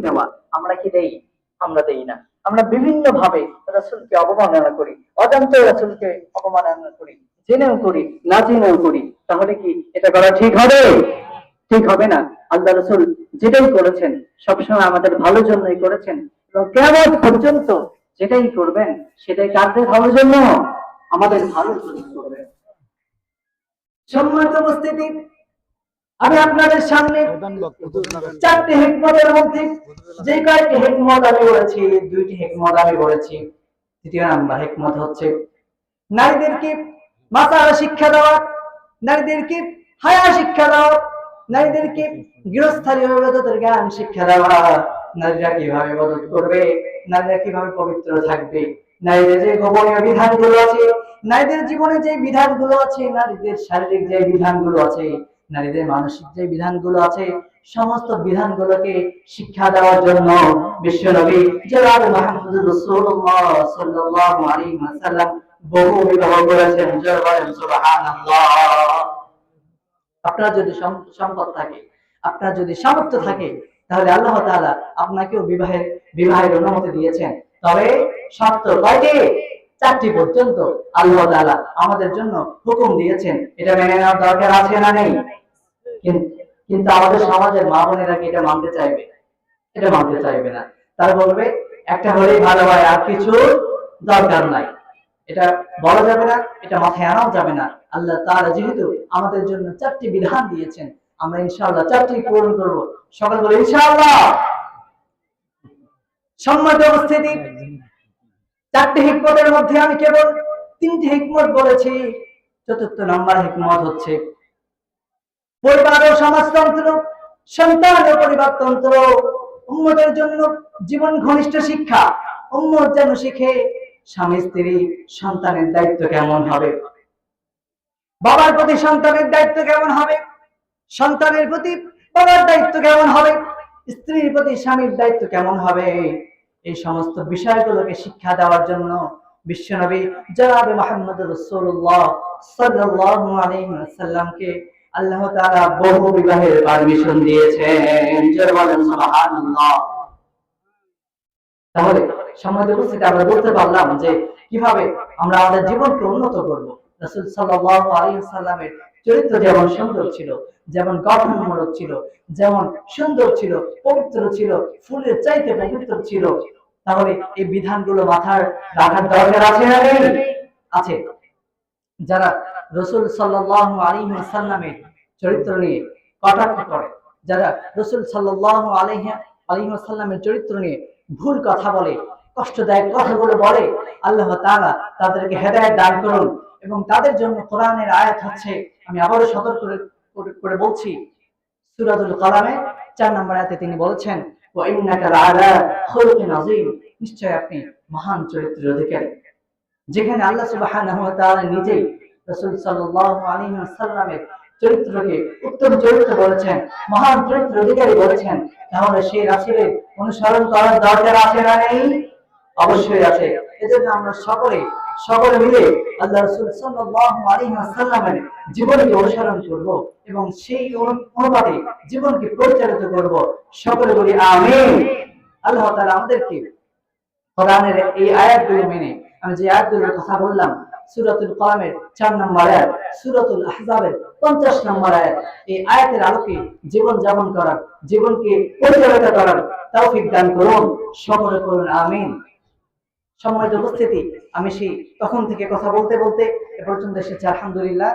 নেওয়া। আমরা কি দেই? আমরা দেই না। আমরা বিভিন্ন ভাবে রাসূলকে অবমাননা করি, অজান্তে রাসূলকে অবমাননা করি, জেনেও করি, না জেনেও করি। তাহলে কি এটা করা ঠিক হবে? ঠিক হবে না। আল্লাহ রসুল যেটাই করেছেন, সবসময় আমাদের ভালোর জন্যই করেছেন। এবং কেমন পর্যন্ত যেটাই করবেন, সেটাই কাদের ভালোর জন্য? আমাদের ভালোর জন্য করবেন। সম্মানিত উপস্থিতি আমি আপনাদের সামনে চারটি হেকমতের মধ্যে যে কয়েকটি হেকমত আমি বলেছি দুইটি হেকমত আমি বলেছি। তৃতীয় নাম্বার হেকমত হচ্ছে নারীদেরকে মাতারা শিক্ষা দেওয়া, নারীদেরকে হায়া শিক্ষা দেওয়া, নারীদেরকে গৃহস্থালী ইবাদতের জ্ঞান শিক্ষা দেওয়া, নারীরা কীভাবে ইবাদত করবে, নারীরা কীভাবে পবিত্র থাকবে, নারীদের যে গোপনীয় বিধানগুলো আছে, নারীদের জীবনে যে বিধানগুলো আছে, নারীদের শারীরিক যে বিধানগুলো আছে নারীদের মানসিক যে বিধানগুলো আছে, সমস্ত বিধানগুলোকে শিক্ষা দেওয়ার জন্য মুহাম্মদ রাসূলুল্লাহ সাল্লাল্লাহু আলাইহি ওয়াসাল্লাম বহু বিবাহ করেছেন। সুবহানাল্লাহ। আপনার যদি সম্পদ থাকে, আপনার যদি সামর্থ্য থাকে, তাহলে আল্লাহ তাআলা আপনাকেও বিবাহের বিবাহের অনুমতি দিয়েছেন। তবে শর্ত কয়টি? চারটি পর্যন্ত আল্লাহ তাআলা আমাদের জন্য হুকুম দিয়েছেন। এটা মেনে নেওয়ার দরকার আছে না নেই? কিন্তু আমাদের সমাজের মা বোনেরা কি এটা মানতে চাইবে? এটা মানতে চাইবে না। তারা বলবে, একটা হলেই ভালো হয়, আর কিছু দরকার নাই। এটা বলা যাবে না, এটা মাথায় আনাও যাবে না। আল্লাহ তাআলা যেহেতু আমাদের জন্য চারটি বিধান দিয়েছেন, আমরা ইনশাআল্লাহ চারটি পূরণ করব। সকাল বলে, ইনশাআল্লাহ! সম্মানিত উপস্থিতি চারটি হিকমতের মধ্যে আমি কেবল তিনটি হিকমত বলেছি। চতুর্থ নাম্বার হিকমত হচ্ছে পরিবার ও সমাজতন্ত্র সন্তান ও পরিবারতন্ত্র উন্মতের জন্য জীবন ঘনিষ্ঠ শিক্ষা। উন্মত যেন শিখে স্বামী, স্ত্রী, সন্তানের দায়িত্ব কেমন হবে? বাবার প্রতি সন্তানের দায়িত্ব কেমন হবে? সন্তানের প্রতি বাবার দায়িত্ব কেমন হবে? স্ত্রীর প্রতি স্বামীর দায়িত্ব কেমন হবে? এই সমস্ত বিষয়গুলোকে শিক্ষা দেওয়ার জন্য বিশ্বনবী জনাবে মোহাম্মদ রসুল্লাহ সাল্লাল্লাহু আলাইহি ওয়াসাল্লামকে আল্লাহ তাআলা বহু বিবাহের পারমিশন দিয়েছেন। জোরে বলেন, সুবহানাল্লাহ। তাহলে সমাজে উপস্থিতি আমরা বলতে পারলাম যে কীভাবে আমরা আমাদের জীবনকে উন্নত করব। রাসূল সাল্লাল্লাহু আলাইহি ওয়াসাল্লামের চরিত্র যেমন সুন্দর ছিল, যেমন গঠনমূলক ছিল, যেমন সুন্দর ছিল, পবিত্র ছিল, ফুলের চাইতে পবিত্র ছিল, তাহলে এই বিধানগুলো মাথার রাখার দরকার আছে না আছে। যারা রসুল সাল্লাল্লাহু আলাইহি ওয়াসাল্লামের চরিত্র নিয়ে কটাক্ষ করে। যারা রসুল সাল্লাল্লাহু আলাইহি আলাইহি ওয়াসাল্লামের চরিত্র নিয়ে ভুল কথা বলে, কষ্টদায়ক কথাগুলো বলে, আল্লাহ তাআলা তাদেরকে হেদায়েত দান করুন এবং তাদের জন্য কোরআনের আয়াত হচ্ছে, আমি আবারও সতর্ক করে- বলছি, সূরাতুল কালামে চার নম্বর আয়াতে তিনি বলেছেন নিশ্চয় আপনি মহান চরিত্রের অধিকারী। যেখানে আল্লাহ তাআলা নিজেই চরিত্রকে উত্তম চরিত্র বলেছেন, মহান চরিত্র অধিকারী বলেছেন, তাহলে সেই অনুসরণ করার দরকার আছে না নেই? অবশ্যই আছে। এজন্য আমরা সকলে সকলে মিলে আল্লাহ সাল্লাল্লাহু আলাইহি ওয়াসাল্লামের জীবনকে অনুসরণ করব এবং সেই অনুপাতে জীবনকে পরিচালিত করব। সকলে বলি আমিন। আল্লাহ তাআলা আমাদেরকে কোরআনের এই আয়াতগুলো মেনে, আমি যে আয়াতগুলোর কথা বললাম সূরাতুল কলামের চার নম্বর আয়াত, সুরাতুল আহজাবের 50 নম্বর আয়াত। এই আয়াতের আলোকে জীবন যাপন করার, জীবনকে পরিচালিত করার তৌফিক দান করুন, সকলে করুন, আমিন। সম্মানিত উপস্থিতি, আমি সেই তখন থেকে কথা বলতে বলতে এ পর্যন্ত এসেছি, আলহামদুলিল্লাহ।